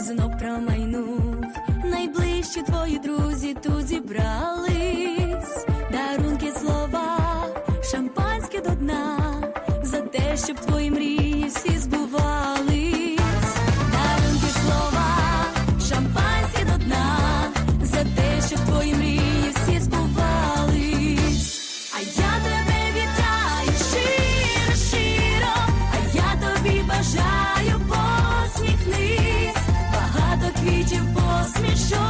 знов промайнув, найближчі твої друзі тут зібрались, дарунки слова, шампанське до дна, за те, щоб твої мрії всі збули. квітів посмішок.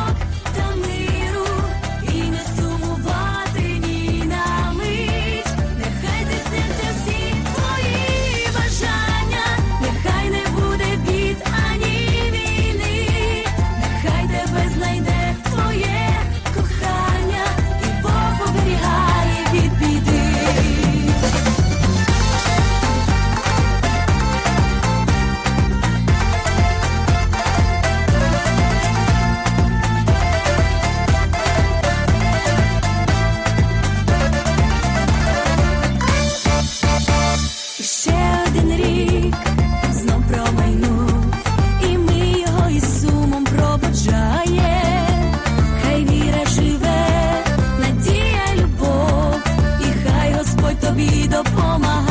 破马。